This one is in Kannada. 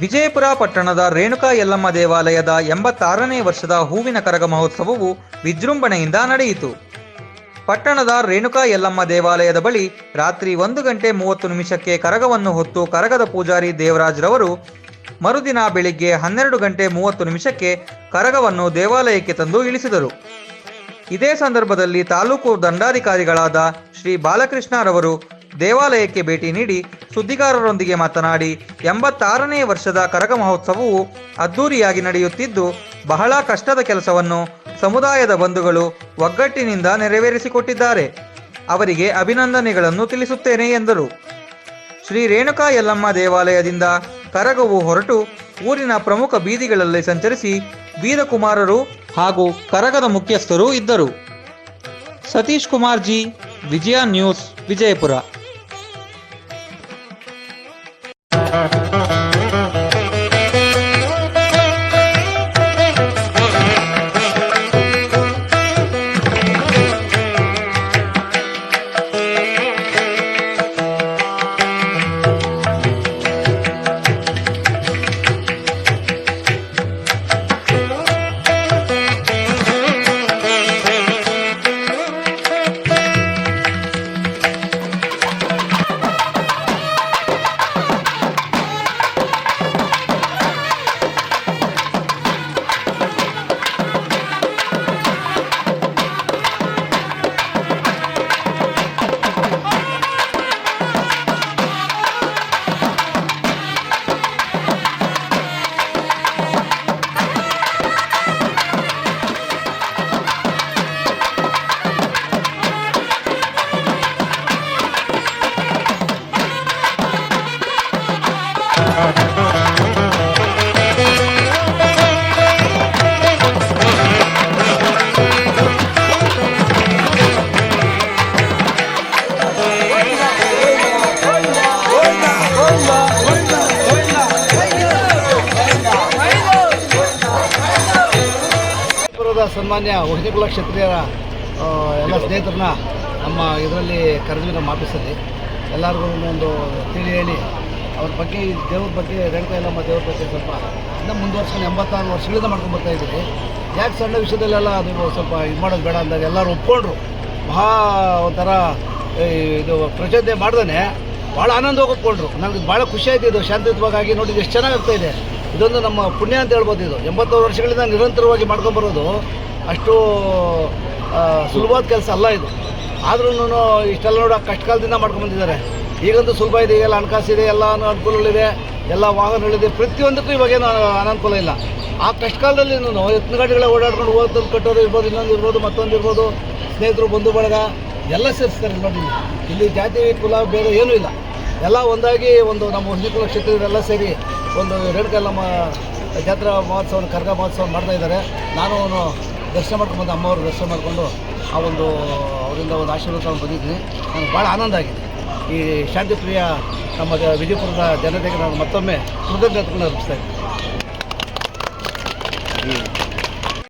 ವಿಜಯಪುರ ಪಟ್ಟಣದ ರೇಣುಕಾ ಯಲ್ಲಮ್ಮ ದೇವಾಲಯದ ಎಂಬತ್ತಾರನೇ ವರ್ಷದ ಹೂವಿನ ಕರಗ ಮಹೋತ್ಸವವು ವಿಜೃಂಭಣೆಯಿಂದ ನಡೆಯಿತು. ಪಟ್ಟಣದ ರೇಣುಕಾ ಯಲ್ಲಮ್ಮ ದೇವಾಲಯದ ಬಳಿ ರಾತ್ರಿ ಒಂದು ಗಂಟೆ ಮೂವತ್ತು ನಿಮಿಷಕ್ಕೆ ಕರಗವನ್ನು ಹೊತ್ತು ಕರಗದ ಪೂಜಾರಿ ದೇವರಾಜ್ರವರು ಮರುದಿನ ಬೆಳಿಗ್ಗೆ ಹನ್ನೆರಡು ಗಂಟೆ ಮೂವತ್ತು ನಿಮಿಷಕ್ಕೆ ಕರಗವನ್ನು ದೇವಾಲಯಕ್ಕೆ ತಂದು ಇಳಿಸಿದರು. ಇದೇ ಸಂದರ್ಭದಲ್ಲಿ ತಾಲೂಕು ದಂಡಾಧಿಕಾರಿಗಳಾದ ಶ್ರೀ ಬಾಲಕೃಷ್ಣರವರು ದೇವಾಲಯಕ್ಕೆ ಭೇಟಿ ನೀಡಿ ಸುದ್ದಿಗಾರರೊಂದಿಗೆ ಮಾತನಾಡಿ, ಎಂಬತ್ತಾರನೇ ವರ್ಷದ ಕರಗ ಮಹೋತ್ಸವವು ಅದ್ದೂರಿಯಾಗಿ ನಡೆಯುತ್ತಿದ್ದು, ಬಹಳ ಕಷ್ಟದ ಕೆಲಸವನ್ನು ಸಮುದಾಯದ ಬಂಧುಗಳು ಒಗ್ಗಟ್ಟಿನಿಂದ ನೆರವೇರಿಸಿಕೊಟ್ಟಿದ್ದಾರೆ. ಅವರಿಗೆ ಅಭಿನಂದನೆಗಳನ್ನು ತಿಳಿಸುತ್ತೇನೆ ಎಂದರು. ಶ್ರೀ ರೇಣುಕಾ ಯಲ್ಲಮ್ಮ ದೇವಾಲಯದಿಂದ ಕರಗವು ಹೊರಟು ಊರಿನ ಪ್ರಮುಖ ಬೀದಿಗಳಲ್ಲಿ ಸಂಚರಿಸಿ ವೀರಕುಮಾರರು ಹಾಗೂ ಕರಗದ ಮುಖ್ಯಸ್ಥರು ಇದ್ದರು. Satish Kumar G, Vijaya news, Vijayapura. ಪುರದ ಸನ್ಮಾನ್ಯ ವಹಿನಿಕುಲ ಕ್ಷತ್ರಿಯರ ಎಲ್ಲ ಸ್ನೇಹಿತರನ್ನ ನಮ್ಮ ಇದರಲ್ಲಿ ಕರೆದು ನಮ್ಮ ಆಫೀಸಲ್ಲಿ ಎಲ್ಲರಿಗೂ ಒಂದು ತಿಳಿ ಹೇಳಿ ಅವ್ರ ಬಗ್ಗೆ, ದೇವ್ರ ಬಗ್ಗೆ, ರೇಣುಕಾ ಇಲ್ಲಮ್ಮ ದೇವ್ರ ಬಗ್ಗೆ ಸ್ವಲ್ಪ ಇನ್ನೂ ಮುಂದುವರ್ಸ್ಕೊಂಡು ಎಂಬತ್ತಾರು ವರ್ಷಗಳಿಂದ ಮಾಡ್ಕೊಂಡು ಬರ್ತಾ ಇದ್ದೀವಿ. ಯಾಕೆ ಸಣ್ಣ ವಿಷಯದಲ್ಲೆಲ್ಲ ಅದು ಸ್ವಲ್ಪ ಇದು ಮಾಡೋದು ಬೇಡ ಅಂದಾಗ ಎಲ್ಲರೂ ಒಪ್ಕೊಂಡ್ರು. ಮಹಾ ಒಂಥರ ಇದು ಪ್ರಚೋದನೆ ಮಾಡ್ದೇ ಭಾಳ ಆನಂದವಾಗಿ ಒಪ್ಕೊಂಡ್ರು ನನಗೆ ಭಾಳ ಖುಷಿ ಆಯ್ತು ಇದು ಶಾಂತಿಯುತವಾಗಿ ನೋಡಿ ಎಷ್ಟು ಚೆನ್ನಾಗಿ ಆಗ್ತಾ ಇದೆ. ಇದೊಂದು ನಮ್ಮ ಪುಣ್ಯ ಅಂತ ಹೇಳ್ಬೋದು ಇದು. ಎಂಬತ್ತು ವರ್ಷಗಳಿಂದ ನಿರಂತರವಾಗಿ ಮಾಡ್ಕೊಂಬರೋದು ಅಷ್ಟು ಸುಲಭವಾದ ಕೆಲಸ ಅಲ್ಲ ಇದು. ಆದ್ರೂ ಇಷ್ಟೆಲ್ಲ ನೋಡೋ ಕಷ್ಟ ಕಾಲದಿಂದ ಮಾಡ್ಕೊಂಬಂದಿದ್ದಾರೆ ಈಗಂತೂ ಸುಲಭ ಇದೆ, ಎಲ್ಲ ಹಣಕಾಸಿದೆ ಎಲ್ಲ ಅನುಕೂಲಗಳಿದೆ ಎಲ್ಲ ವಾಹನಗಳಿದೆ ಪ್ರತಿಯೊಂದಕ್ಕೂ ಇವಾಗೇನು ಅನಾನುಕೂಲ ಇಲ್ಲ. ಆ ಕಷ್ಟ ಕಾಲದಲ್ಲಿ ಎತ್ತಿನ ಗಾಡಿಗಳ ಓಡಾಡ್ಕೊಂಡು ಹೋಗೋದು ಕಟ್ಟೋದು ಇರ್ಬೋದು, ಇನ್ನೊಂದು ಇರ್ಬೋದು, ಮತ್ತೊಂದು ಇರ್ಬೋದು, ಸ್ನೇಹಿತರು ಬಂಧು ಬಳಗ ಎಲ್ಲ ಸೇರಿಸ್ತಾರೆ ನೋಡಿ. ಇಲ್ಲಿ ಜಾತಿ, ಕುಲ ಬೇರೆ ಏನೂ ಇಲ್ಲ. ಎಲ್ಲ ಒಂದಾಗಿ ಒಂದು ನಮ್ಮ ಹುಣ್ಣಿಕುಲ ಕ್ಷೇತ್ರದಲ್ಲೆಲ್ಲ ಸೇರಿ ಒಂದು ರೇಣುಕಲ್ಲಮ್ಮ ಜಾತ್ರಾ ಮಹೋತ್ಸವ ಕರ್ಗ ಮಹೋತ್ಸವ ಮಾಡ್ತಾ ಇದ್ದಾರೆ. ನಾನು ಅವನು ದರ್ಶನ ಮಾಡ್ಕೊಂಡು ಬಂದು ಅಮ್ಮವ್ರ ದರ್ಶನ ಮಾಡಿಕೊಂಡು ಆ ಒಂದು, ಅವರಿಂದ ಒಂದು ಆಶೀರ್ವಾದವನ್ನು ಬಂದಿದ್ದೀನಿ. ನನಗೆ ಭಾಳ ಆನಂದ ಆಗಿದೆ. ಈ ಶಾಂತಿಪ್ರಿಯ ನಮ್ಮ ವಿಜಯಪುರದ ಜನತೆಗೆ ನಾನು ಮತ್ತೊಮ್ಮೆ ಕೃತಜ್ಞತೆಗಳನ್ನ ಅರ್ಪಿಸ್ತಾ ಇದ್ದೀನಿ.